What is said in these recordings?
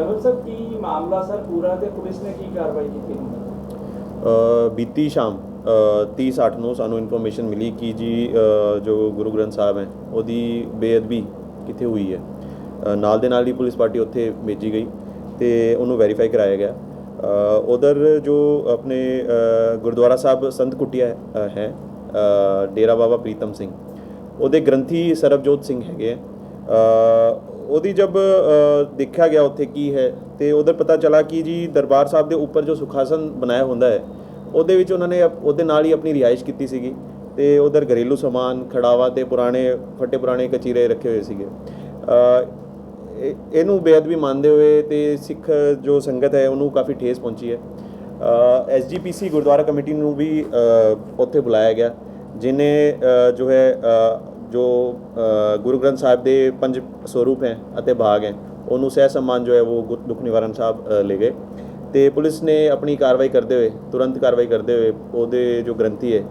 ਵੈਭਵ ਸਾਹਿਬ ਕੀ ਮਾਮਲਾ ਸਰ ਪੂਰਾ ਤੇ ਪੁਲਿਸ ਨੇ ਕੀ ਕਾਰਵਾਈ ਕੀਤੀ ਹੁਣ ਬੀਤੀ ਸ਼ਾਮ 30:08 ਨੂੰ ਸਾਨੂੰ ਇਨਫੋਰਮੇਸ਼ਨ ਮਿਲੀ ਕਿ ਜੀ ਜੋ ਗੁਰੂ ਗ੍ਰੰਥ ਸਾਹਿਬ ਹੈ ਉਹਦੀ ਬੇਅਦਬੀ ਕਿੱਥੇ ਹੋਈ ਹੈ ਨਾਲ ਦੇ ਨਾਲ ਹੀ ਪੁਲਿਸ ਪਾਰਟੀ ਉੱਥੇ ਭੇਜੀ ਗਈ ਤੇ ਉਹਨੂੰ ਵੈਰੀਫਾਈ ਕਰਾਇਆ ਗਿਆ ਉਧਰ ਜੋ ਆਪਣੇ ਗੁਰਦੁਆਰਾ ਸਾਹਿਬ ਸੰਤ ਕੁਟਿਆ ਹੈ ਡੇਰਾ ਬਾਬਾ ਪ੍ਰੀਤਮ ਸਿੰਘ ਉਹਦੇ ਗ੍ਰੰਥੀ ਸਰਬਜੋਤ ਸਿੰਘ ਹੈਗੇ ਆ ਉਹਦੀ ਜਬ ਦੇਖਿਆ ਗਿਆ ਉੱਥੇ ਕੀ ਹੈ ਤੇ ਉਧਰ ਪਤਾ ਚਲਾ ਕਿ ਜੀ ਦਰਬਾਰ ਸਾਹਿਬ ਦੇ ਉੱਪਰ ਜੋ ਸੁਖਾਸਨ ਬਣਾਇਆ ਹੁੰਦਾ ਹੈ, ਉਹਦੇ ਵਿੱਚ ਉਹਨਾਂ ਨੇ ਉਹਦੇ ਨਾਲ ਹੀ ਆਪਣੀ ਰਿਹਾਇਸ਼ ਕੀਤੀ ਸੀਗੀ ਤੇ ਉਧਰ ਘਰੇਲੂ ਸਮਾਨ, ਖੜਾਵਾ ਤੇ ਪੁਰਾਣੇ, ਫੱਟੇ ਪੁਰਾਣੇ ਕਚੀਰੇ ਰੱਖੇ ਹੋਏ ਸੀਗੇ। ਇਹ- ਇਹਨੂੰ ਬੇਅਦਬੀ ਮੰਨਦੇ ਹੋਏ ਤੇ ਸਿੱਖ ਜੋ ਸੰਗਤ ਹੈ ਉਹਨੂੰ ਕਾਫੀ ਠੇਸ ਪਹੁੰਚੀ ਹੈ। ਐਸਜੀਪੀਸੀ ਗੁਰਦੁਆਰਾ ਕਮੇਟੀ ਨੂੰ ਵੀ ਉੱਥੇ ਬੁਲਾਇਆ ਗਿਆ, ਜਿਨੇ ਜੋ ਹੈ ਜੋ ਗੁਰੂ ਗ੍ਰੰਥ ਸਾਹਿਬ ਦੇ ਪੰਜ ਸਰੂਪ ਹੈ ਅਤੇ ਭਾਗ ਹੈ ਉਹਨੂੰ ਸਹਿ ਸਨਮਾਨ ਜੋ ਹੈ ਉਹ ਦੁੱਖ ਨਿਵਾਰਨ ਸਾਹਿਬ ਲੈ ਗਏ। ਤੇ ਪੁਲਿਸ ਨੇ ਆਪਣੀ ਕਾਰਵਾਈ ਕਰਦੇ ਹੋਏ ਤੁਰੰਤ ਕਾਰਵਾਈ ਕਰਦੇ ਹੋਏ ਉਹਦੇ ਜੋ ਗ੍ਰੰਥੀ ਹੈ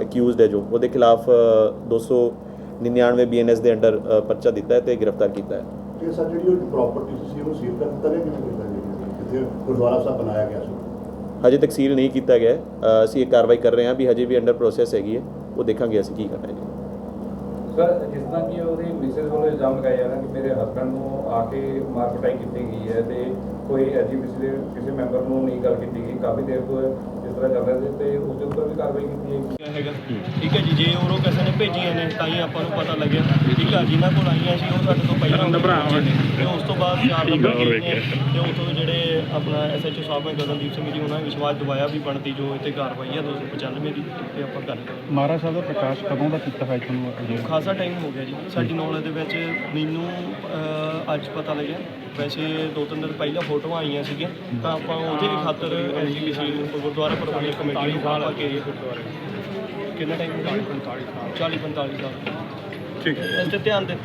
ਅਕਿਊਜ਼ਡ ਹੈ ਜੋ ਉਹਦੇ ਖਿਲਾਫ ਅ, 299 ਬੀਐਨਐਸ ਦੇ ਅੰਡਰ ਪਰਚਾ ਦਿੱਤਾ ਹੈ ਤੇ ਗ੍ਰਿਫਤਾਰ ਕੀਤਾ ਹੈ। ਤੇ ਸਰ ਜਿਹੜੀ ਉਹ ਪ੍ਰਾਪਰਟੀ ਸੀ ਉਹਨੂੰ ਸੀਲ ਕਰ ਦਿੱਤਾ ਗਿਆ ਕਿਵੇਂ ਕੀਤਾ ਗਿਆ? ਜਿੱਥੇ ਗੁਰਦੁਆਰਾ ਸਾਹਿਬ ਬਣਾਇਆ ਗਿਆ ਸੀ। ਹਜੇ ਤੱਕ ਸੀਲ ਨਹੀਂ ਕੀਤਾ ਗਿਆ ਅਸੀਂ ਇਹ ਕਾਰਵਾਈ ਕਰ ਰਹੇ ਹਾਂ ਵੀ ਹਜੇ ਵੀ ਅੰਡਰ ਪ੍ਰੋਸੈਸ ਹੈਗੀ ਹੈ। ਉਹ ਦੇਖਾਂਗੇ ਅਸੀਂ ਕੀ ਕਰਨਾ ਹੈ। ਸਰ, ਜਿਸ ਤਰ੍ਹਾਂ ਕਿ ਉਹਦੀ ਮਿਸਿਸ ਵੱਲੋਂ ਇਲਜ਼ਾਮ ਲਗਾਇਆ ਜਾ ਰਿਹਾ ਕਿ ਮੇਰੇ ਹਸਬੰਡ ਨੂੰ ਆ ਕੇ ਮਾਰ ਕੁਟਾਈ ਕੀਤੀ ਗਈ ਹੈ ਤੇ ਕੋਈ ਐਜੀਪੀਸੀ ਦੇ ਕਿਸੇ ਮੈਂਬਰ ਨੂੰ ਨਹੀਂ ਗੱਲ ਕੀਤੀ ਗਈ, ਕਾਫੀ ਦੇਰ ਤੋਂ ਜਿਸ ਤਰ੍ਹਾਂ ਚੱਲ ਰਿਹਾ ਸੀ ਤੇ ਉਸ ਦੇ ਉੱਪਰ ਵੀ ਕਾਰਵਾਈ ਕੀਤੀ ਹੈ ਹੈਗਾ ਠੀਕ ਹੈ ਜੀ ਜੇ ਉਹ ਕਿਸੇ ਨੇ ਭੇਜੀਆਂ ਨੇ ਤਾਂ ਹੀ ਆਪਾਂ ਨੂੰ ਪਤਾ ਲੱਗਿਆ। ਠੀਕ ਹੈ ਜਿਨ੍ਹਾਂ ਕੋਲ ਆਈਆਂ ਸੀ ਉਹ ਸਾਡੇ ਤੋਂ ਪਹਿਲਾਂ ਤੇ ਉਸ ਤੋਂ ਬਾਅਦ ਚਾਰ ਨੰਬਰ ਗਏ ਨੇ ਤੇ ਉਥੋਂ ਜਿਹੜੇ ਆਪਣਾ ਐਸਐਚਓ ਸਾਹਿਬ ਨੇ ਗਗਨਦੀਪ ਸਿੰਘ ਜੀ ਉਹਨਾਂ ਨੇ ਵਿਸ਼ਵਾਸ ਦਿਵਾਇਆ ਵੀ ਬਣਦੀ ਜੋ ਇੱਥੇ ਕਾਰਵਾਈ ਹੈ 295 ਦੀ ਤੇ ਆਪਾਂ ਕਰ ਕਰਾਂਗੇ ਮਹਾਰਾਜ ਸਾਹਿਬ ਦਾ ਪ੍ਰਕਾਸ਼ ਕਦੋਂ ਦਾ ਕੀਤਾ ਹੈ ਤੁਹਾਨੂੰ ਅਜੇ ਖਾਸਾ ਟਾਈਮ ਹੋ ਗਿਆ ਜੀ। ਸਾਡੀ ਨੌਲੇਜ ਦੇ ਵਿੱਚ ਮੈਨੂੰ ਅੱਜ ਪਤਾ ਲੱਗਿਆ। ਵੈਸੇ ਦੋ ਤਿੰਨ ਦਿਨ ਪਹਿਲਾਂ ਫੋਟੋਆਂ ਆਈਆਂ ਸੀਗੀਆਂ ਤਾਂ ਆਪਾਂ ਉਹਦੇ ਵੀ ਖਾਤਰ ਐਸਜੀਪੀਸੀ ਗੁਰਦੁਆਰਾ ਪ੍ਰਬੰਧਕ ਕਮੇਟੀ ਨੂੰ ਕਾਲ ਕੇ ਕਿੰਨਾ ਟਾਈਮ 40 45 ਸਾਲ? ਠੀਕ। ਹੈ ਇਸ ਤੇ ਧਿਆਨ ਦਿੱਤਾ